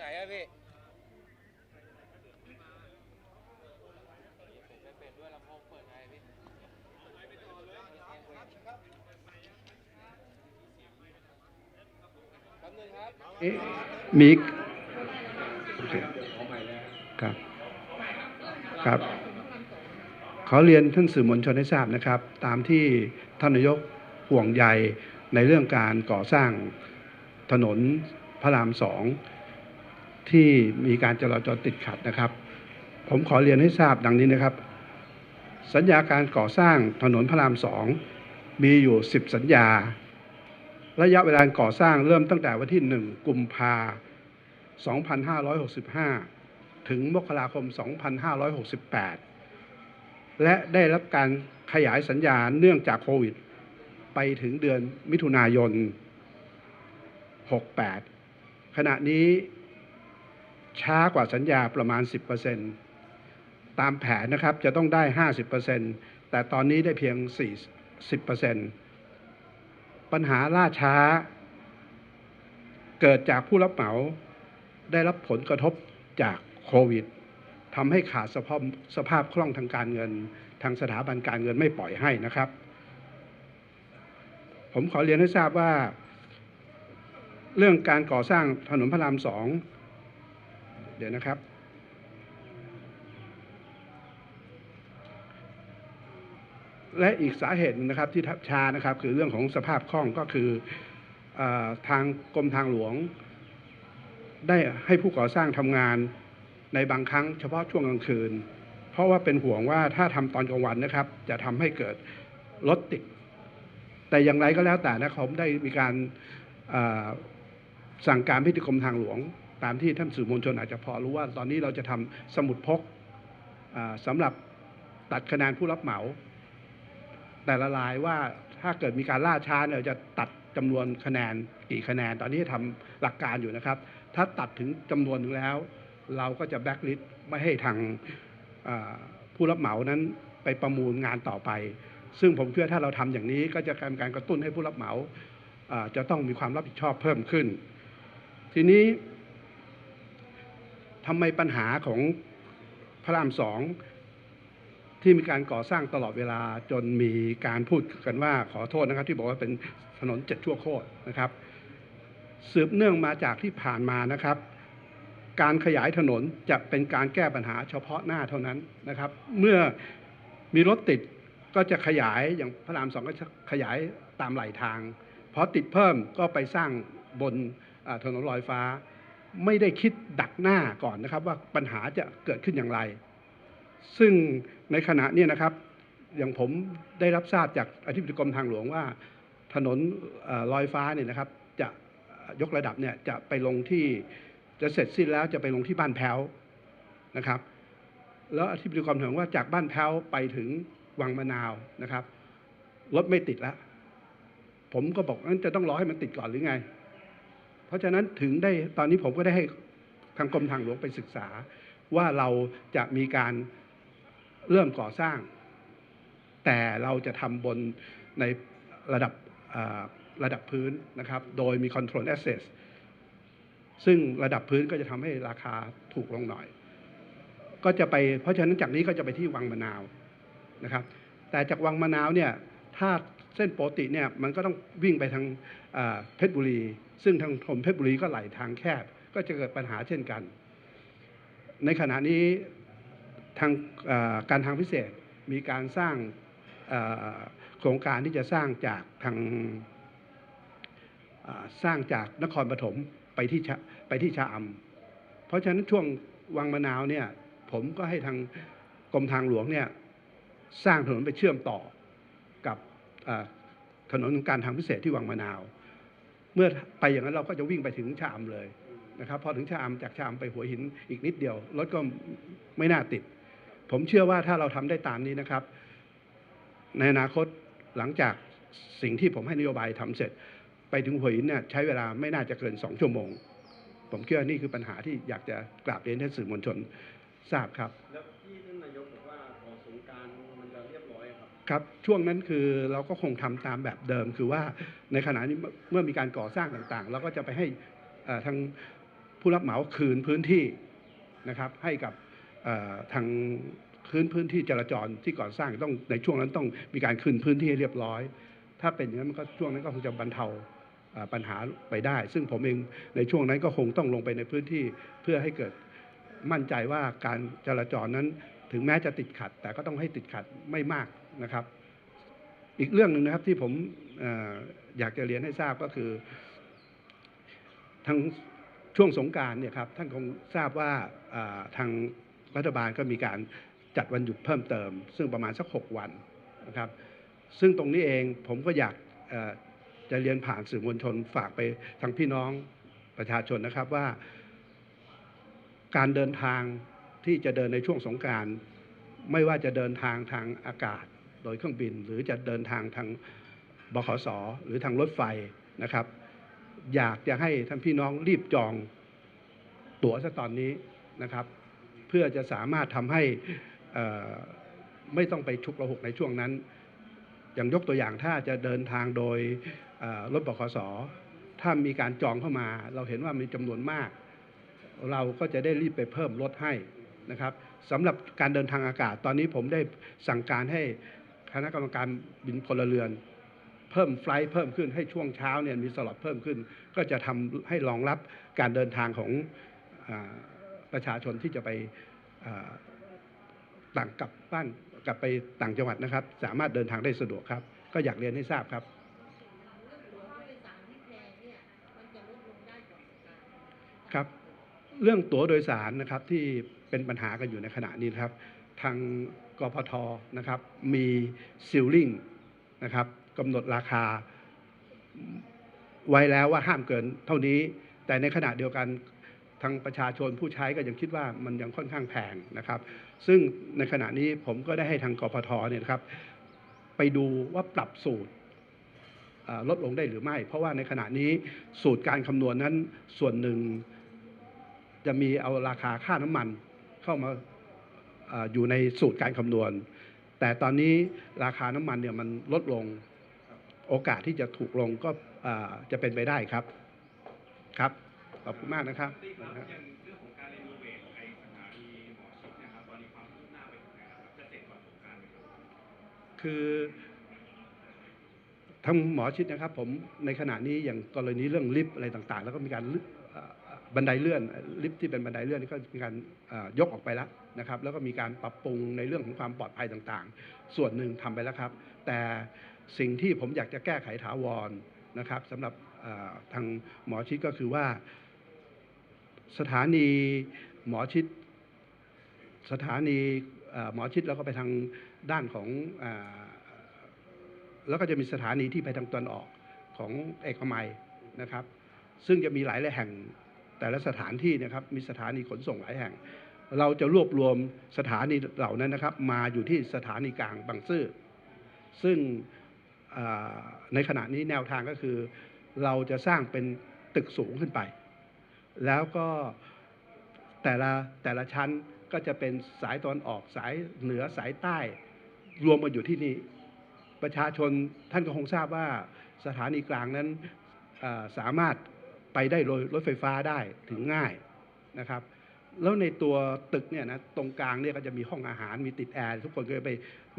อะพี่แป๊บนึงครับเอ๊ะมีโอเคครับ ครับ ขอเรียนท่านสื่อมวลชนให้ทราบนะครับ ตามที่ท่านนายกห่วงใยในเรื่องการก่อสร้างถนนพระรามสอง ที่มีการจราจรติดขัดนะครับ ผมขอเรียนให้ทราบดังนี้นะครับ สัญญาการก่อสร้างถนนพระรามสองมีอยู่ 10 สัญญา ระยะเวลาก่อสร้างเริ่มตั้งแต่วันที่ 1 กุมภา2565 ถึงมกราคม 2568 และได้รับการขยายสัญญาเนื่องจากโควิด ไปถึงเดือนมิถุนายน 68 ขณะนี้ ช้ากว่าสัญญาประมาณ 10%ตามแผนนะครับจะต้องได้ 50%แต่ตอนนี้ได้เพียง 40%ปัญหาล่าช้า เกิดจากผู้รับเหมาได้รับผลกระทบจากโควิดทำให้ขาดสภาพสภาพคล่องทางการเงิน ทางสถาบันการเงินไม่ปล่อยให้นะครับ ผมขอเรียนให้ทราบว่า เรื่องการก่อสร้างถนนพระรามสอง เดี๋ยวนะครับ และอีกสาเหตุหนึ่งนะครับที่ทับช้านะครับ คือเรื่องของสภาพคล่องก็คืออทางกรมทางหลวง ได้ให้ผู้ก่อสร้างทำงานในบางครั้งเฉพาะช่วงกลางคืน เพราะว่าเป็นห่วงว่าถ้าทำตอนกลางวันนะครับ จะทำให้เกิดรถติด แต่อย่างไรก็แล้วแต่นะผมได้มีการสั่งการพิธีกรมทางหลวง ตามที่ท่านสื่อมวลชนอาจจะพอรู้ว่า ตอนนี้เราจะทำสมุดพกอ่าสำหรับตัดคะแนนผู้รับเหมา แต่ละรายว่าถ้าเกิดมีการล่าช้าเนี่ยจะตัดจำนวนคะแนนกี่คะแนน ตอนนี้ทำหลักการอยู่นะครับ ถ้าตัดถึงจำนวนหนึ่งแล้ว เราก็จะแบล็คลิสต์ไม่ให้ทางผู้รับเหมานั้นไปประมูลงานต่อไป ซึ่งผมเชื่อถ้าเราทำอย่างนี้ ก็จะการการกระตุ้นให้ผู้รับเหมาอ่าจะต้องมีความรับผิดชอบเพิ่มขึ้น ทีนี้ ทำไมปัญหาของพระรามสองที่มีการก่อสร้างตลอดเวลาจนมีการพูดกันว่าขอโทษนะครับ ที่บอกว่าเป็นถนนเจ็ดชั่วโคตรนะครับ สืบเนื่องมาจากที่ผ่านมานะครับ การขยายถนนจะเป็นการแก้ปัญหาเฉพาะหน้าเท่านั้นนะครับ เมื่อมีรถติดก็จะขยายอย่างพระรามสองก็จะขยายตามไหลทางพอติดเพิ่มก็ไปสร้างบนถนนลอยฟ้า ไม่ได้คิดดักหน้าก่อนนะครับว่าปัญหาจะเกิดขึ้นอย่างไร ซึ่งในขณะนี้นะครับ อย่างผมได้รับทราบจากอธิบดีกรมทางหลวงว่า ถนนลอยฟ้าเนี่ยนะครับ จะยกระดับเนี่ยจะไปลงที่จะเสร็จสิ้นแล้วจะไปลงที่บ้านแพ้วนะครับ แล้วอธิบดีกรมทางหลวงว่าจากบ้านแพ้วไปถึงวังมะนาวนะครับรถไม่ติดแล้วผมก็บอกงั้นจะต้องรอให้มันติดก่อนหรือไง เพราะฉะนั้นถึงได้ตอนนี้ผมก็ได้ให้ทางกรมทางหลวงไปศึกษา ว่าเราจะมีการเริ่มก่อสร้าง แต่เราจะทำบนในระดับระดับพื้นนะครับ โดยมี control access ซึ่งระดับพื้นก็จะทำให้ราคาถูกลงหน่อย ก็จะไปเพราะฉะนั้นจากนี้ก็จะไปที่วังมะนาวนะครับ แต่จากวังมะนาวเนี่ยถ้า เส้นปกติเนี่ยมันก็ต้องวิ่งไปทางเพชรบุรี ซึ่งทางถมเพชรบุรีก็ไหลทางแคบ ก็จะเกิดปัญหาเช่นกัน ในขณะนี้ทางการทางพิเศษมีการสร้างโครงการที่จะสร้างจากทางาสร้างจากนครปฐมไปที่ไปที่ชะอำเพราะฉะนั้นช่วงวังมะนาวเนี่ยผมก็ให้ทางกรมทางหลวงเนี่ยสร้างถนนไปเชื่อมต่อ กับอ่าถนนการทางพิเศษที่วังมะนาว เมื่อไปอย่างนั้นเราก็จะวิ่งไปถึงชะอำเลยนะครับพอถึงชะอำจากชะอำไปหัวหินอีกนิดเดียวรถก็ไม่น่าติด ผมเชื่อว่าถ้าเราทำได้ตามนี้นะครับ ในอนาคตหลังจากสิ่งที่ผมให้นโยบายทำเสร็จ ไปถึงหัวหินเนี่ยใช้เวลาไม่น่าจะเกินสองชั่วโมง ผมคิดว่านี่คือปัญหาที่อยากจะกราบเรียนให้สื่อมวลชนทราบครับ ครับช่วงนั้นคือเราก็คงทำตามแบบเดิม คือว่าในขณะนี้เมื่อมีการก่อสร้างต่างๆ เราก็จะไปให้ทางผู้รับเหมาคืนพื้นที่นะครับให้กับทางพื้นพื้นที่จราจรที่ก่อสร้างต้องในช่วงนั้นต้องมีการคืนพื้นที่เรียบร้อย ถ้าเป็นอย่างนั้นมันก็ช่วงนั้นก็คงจะบรรเทาปัญหาไปได้ ซึ่งผมเองในช่วงนั้นก็คงต้องลงไปในพื้นที่เพื่อให้เกิดมั่นใจว่าการจราจรนั้นถึงแม้จะติดขัด แต่ก็ต้องให้ติดขัดไม่มากนะครับ อีกเรื่องหนึ่งนะครับที่ผมออยากจะเรียนให้ทราบก็คือทั้งช่วงสงการเนี่ยครับท่านคงทราบว่าทางรัฐบาลก็มีการจัดวันหยุดเพิ่มเติม ซึ่งประมาณสัก 6 วันนะครับ ซึ่งตรงนี้เองผมก็อยากจะเรียนผ่านสื่อมวลชนฝากไปทางพี่น้องประชาชนนะครับว่า การเดินทางที่จะเดินในช่วงสงการ ไม่ว่าจะเดินทางทางอากาศ โดยเครื่องบิน หรือจะเดินทางทางบขสหรือทางรถไฟนะครับ อยากจะให้ท่านพี่น้องรีบจองตั๋วซะตอนนี้นะครับ เพื่อจะสามารถทำให้ไม่ต้องไปฉุกระหุกในช่วงนั้น อย่างยกตัวอย่างถ้าจะเดินทางโดยรถบขสถ้ามีการจองเข้ามา เราเห็นว่ามีจำนวนมาก เราก็จะได้รีบไปเพิ่มรถให้นะครับสำหรับการเดินทางอากาศตอนนี้ผมได้สั่งการให้ คณะกรรมการบินพลเรือน เพิ่มไฟล์เพิ่มขึ้นให้ช่วงเช้าเนี่ยมีสล็อตเพิ่มขึ้น ก็จะทำให้รองรับการเดินทางของอประชาชนที่จะไปต่างกลับบ้านกลับไปต่างจังหวัดนะครับ สามารถเดินทางได้สะดวกครับ ก็อยากเรียนให้ทราบครับ ครับ เรื่องตั๋วโดยสารนะครับที่เป็นปัญหากันอยู่ในขณะนี้ครับ ทาง กพทนะครับมีซิลลิงนะครับกำหนดราคาไว้แล้วว่าห้ามเกินเท่านี้ แต่ในขณะเดียวกันทางประชาชนผู้ใช้ก็ยังคิดว่ามันยังค่อนข้างแพงนะครับ ซึ่งในขณะนี้ผมก็ได้ให้ทางกพทเนี่ยนะครับ ไปดูว่าปรับสูตรลดลงได้หรือไม่ เพราะว่าในขณะนี้สูตรการคำนวณนั้นส่วนหนึ่งจะมีเอาราคาค่าน้ำมันเข้ามา อออยู่ในสูตรการคำนวณ แต่ตอนนี้ราคาน้ำมันเนี่ยมันลดลงโอกาสที่จะถูกลงก็เอ่อจะเป็นไปได้ครับครับขอบคุณมากนะครับติ๊กครับอย่างเรื่องของการรีโนเวทไอสถานีหมอชิดเนะครับตอนนี้ความคืบหน้าไปถึงไหนแล้วครับจะเสร็จก่อนสงกรานต์ไหมครับคือทางหมอชิดนะครับผมในขณะนี้อย่างกรณีเรื่องลิฟต์อะไรต่างๆ แล้วก็มีการลึเอ่อ บันไดเลื่อนลิฟต์ที่เป็นบันไดเลื่อนนี่ก็มีการยกออกไปแล้วนะครับ แล้วก็มีการปรับปรุงในเรื่องของความปลอดภัยต่างๆ ส่วนหนึ่งทำไปแล้วครับ แต่สิ่งที่ผมอยากจะแก้ไขถาวรนะครับสำหรับทางหมอชิดก็คือว่า สถานีหมอชิด สถานีหมอชิดแล้วก็ไปทางด้านของอแล้วก็จะมีสถานีที่ไปทางตะวันออกของเอกมัยนะครับ ซึ่งจะมีหลายแห่ง แต่ละสถานที่นะครับมีสถานีขนส่งหลายแห่ง เราจะรวบรวมสถานีเหล่านั้นนะครับ มาอยู่ที่สถานีกลางบางซื่อซึ่งในขณะนี้แนวทางก็คือ เราจะสร้างเป็นตึกสูงขึ้นไป แล้วก็แต่ละแต่ละชั้นก็จะเป็นสายตอนออกสายเหนือสายใต้ รวมมาอยู่ที่นี่ ประชาชนท่านก็คงทราบว่าสถานีกลางนั้นสามารถ ไปได้โดยรถไฟฟ้าได้ถึงง่ายนะครับแล้วในตัวตึกเนี่ยนะตรงกลางเนี่ยก็จะมีห้องอาหารมีติดแอร์ทุกคนก็จะไป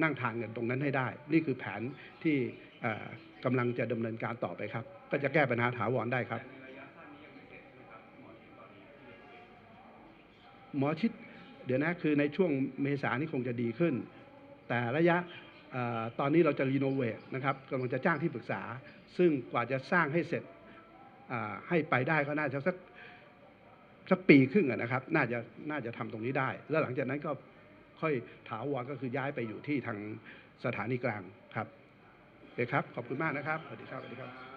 นั่งทานกันตรงนั้นให้ได้ นี่คือแผนที่เอ่อกำลังจะดำเนินการต่อไปครับ ก็จะแก้ปัญหาถาวรได้ครับ หมอชิดเดี๋ยวนะคือในช่วงเมษานี่คงจะดีขึ้น แต่ระยะอตอนนี้เราจะรีโนเวทนะครับกำลังจะจ้างที่ปรึกษา ซึ่งกว่าจะสร้างให้เสร็จ ให้ไปได้ก็น่าจะสักสักปีครึ่งนะครับ น่าจะน่าจะทำตรงนี้ได้ แล้วหลังจากนั้นก็ค่อยถาวรก็คือย้ายไปอยู่ที่ทางสถานีกลางครับโอเคครับ ขอบคุณมากนะครับสวัสดีครับสวัสดีครับ